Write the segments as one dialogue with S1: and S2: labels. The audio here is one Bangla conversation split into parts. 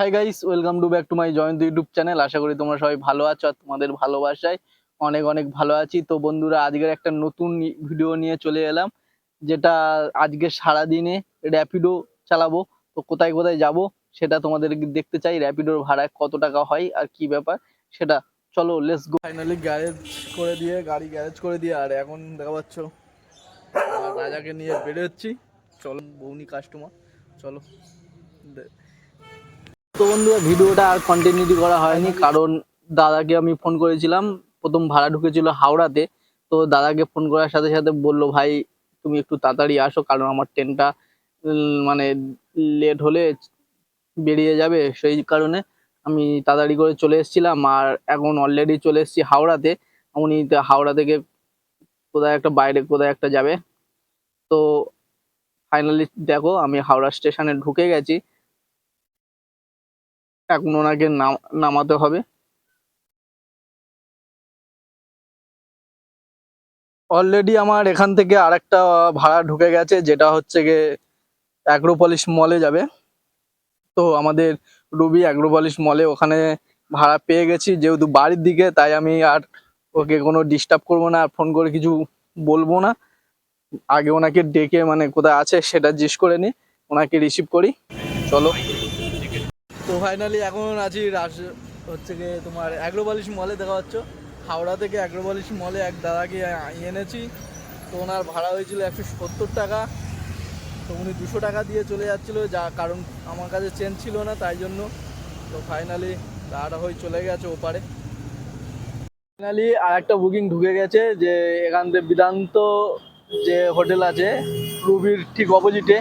S1: Hi guys welcome to back to my Jayanta YouTube channel আশা করি তোমরা সবাই ভালো আছো আর তোমাদের ভালোবাসায় অনেক অনেক ভালো আছি। তো বন্ধুরা, আজকের একটা নতুন ভিডিও নিয়ে চলে এলাম, যেটা আজকে সারা দিনে র্যাপিডো চালাবো। তো কোথায় কোথায় যাব সেটা তোমাদের দেখতে চাই র্যাপিডোর ভাড়া কত টাকা হয় আর কি ব্যাপার সেটা। চলো লেটস গো ফাইনালি গ্যারেজ করে দিয়ে, গাড়ি গ্যারেজ করে দিয়ে, আর এখন দেখা পাচ্ছ রাজাকে নিয়ে বেরোচ্ছি। চলো, বৌনি কাস্টমার চলো। তো বন্ধুরা, ভিডিওটা আর কন্টিনিউটি করা হয়নি, কারণ দাদাকে আমি ফোন করেছিলাম। প্রথম ভাড়া ঢুকেছিল হাওড়াতে, তো দাদাকে ফোন করার সাথে সাথে বলল, ভাই, তুমি একটু তাড়াতাড়ি আসো, কারণ আমার ট্রেনটা মানে লেট হলে বেরিয়ে যাবে। সেই কারণে আমি তাড়াতাড়ি করে চলে এসেছিলাম, আর এখন অলরেডি চলে এসেছি হাওড়াতে। উনি হাওড়া থেকে কোথায় একটা বাইরে কোথায় একটা যাবে। তো ফাইনালি দেখো, আমি হাওড়া স্টেশনে ঢুকে গেছি। এখন ওনাকে নাম- নামাতে হবে। অলরেডি আমার এখান থেকে আরেকটা ভাড়া ঢুকে গেছে, যেটা হচ্ছে গিয়ে অ্যাগ্রোপলিশ মলে যাবে। তো আমাদের রুবি অ্যাগ্রোপলিশ মলে ওখানে ভাড়া পেয়ে গেছি, যেহেতু বাড়ির দিকে, তাই আমি আর ওকে কোনো ডিস্টার্ব করব না, আর ফোন করে কিছু বলব না। আগে ওনাকে ডেকে মানে কোথায় আছে সেটা জিজ্ঞেস করে নিই, ওনাকে রিসিভ করি। চলো। তো ফাইনালি এখন আছি রাস হচ্ছে গিয়ে তোমার অ্যাগ্রোপলিশ মলে দেখা পাচ্ছ? হাওড়া থেকে অ্যাগ্রোপলিশ মলে এক দাদাকে এনেছি। তো ওনার ভাড়া হয়েছিল একশো সত্তর টাকা। তো উনি দুশো টাকা দিয়ে চলে যাচ্ছিল, যা কারণ আমার কাছে চেঞ্জ ছিল না, তাই জন্য। তো ফাইনালি দাদাটা হয়ে চলে গেছে ওপারে। ফাইনালি আর একটা বুকিং ঢুকে গেছে, যে এখান থেকে বিদান্ত যে হোটেল আছে, রুবির ঠিক অপোজিটে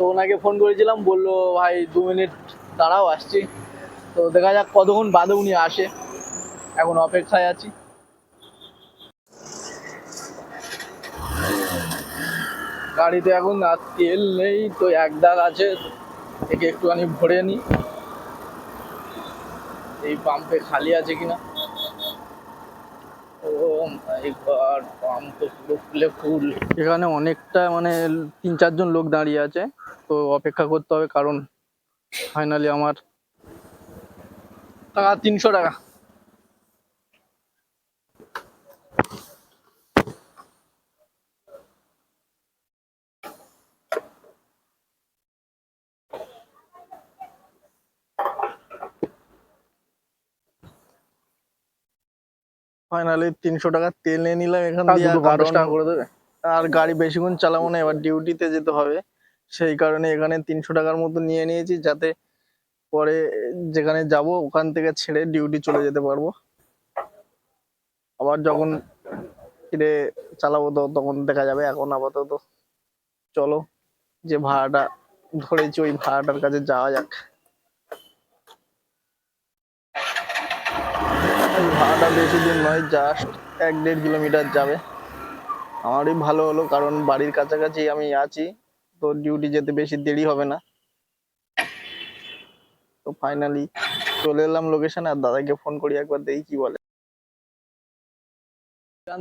S1: তো ওনাকে ফোন করেছিলাম, বলল, ভাই, দু মিনিট দাঁড়াও, আসছি। তো দেখা যাক কতক্ষণ বাদে উনি আসে। এখন অপেক্ষায় আছি। গাড়িতে এখন আর তেল নেই, তো এক দাগ আছে থেকে একটুখানি ভরে নি এই পাম্পে খালি আছে কিনা ও মাই গড পাম্প তো পুরো ফুলে এখানে অনেকটা মানে তিন চারজন লোক দাঁড়িয়ে আছে, তো অপেক্ষা করতে হবে কারণ ফাইনালি আমার টাকা তিনশো টাকা। ফাইনালি তিনশো টাকা তেল নিয়ে নিলাম এখান
S2: আর
S1: দিয়ে
S2: দুটো টাকা করে দেবে।
S1: আর গাড়ি বেশিক্ষণ চালাবো না এবার ডিউটিতে যেতে হবে। সেই কারণে এখানে তিনশো টাকার মতো নিয়ে নিয়েছি যাতে পরে যেখানে যাব ওখান থেকে ছেড়ে ডিউটি চলে যেতে পারব। আবার যখন ফিরে চালাবো তো তখন দেখা যাবে এখন আপাতত। চলো যে ভাড়াটা ধরেছি ওই ভাড়াটার কাছে যাওয়া যাক। ভাড়াটা বেশি দিন নয় জাস্ট এক দেড় কিলোমিটার যাবে। আমারই ভালো হলো, কারণ বাড়ির কাছাকাছি আমি আছি, তো ডিউটি যেতে বেশি দেরি হবে না। তো ফাইনালি চলে এলাম লোকেশন আর দাদাকে ফোন করি একবার, দেখি কি বলে।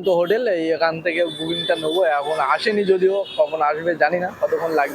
S1: তো হোটেল এখান থেকে বুকিংটা নেব, এখন আসেনি যদিও, কখন আসবে জানি না, কতক্ষণ লাগবে।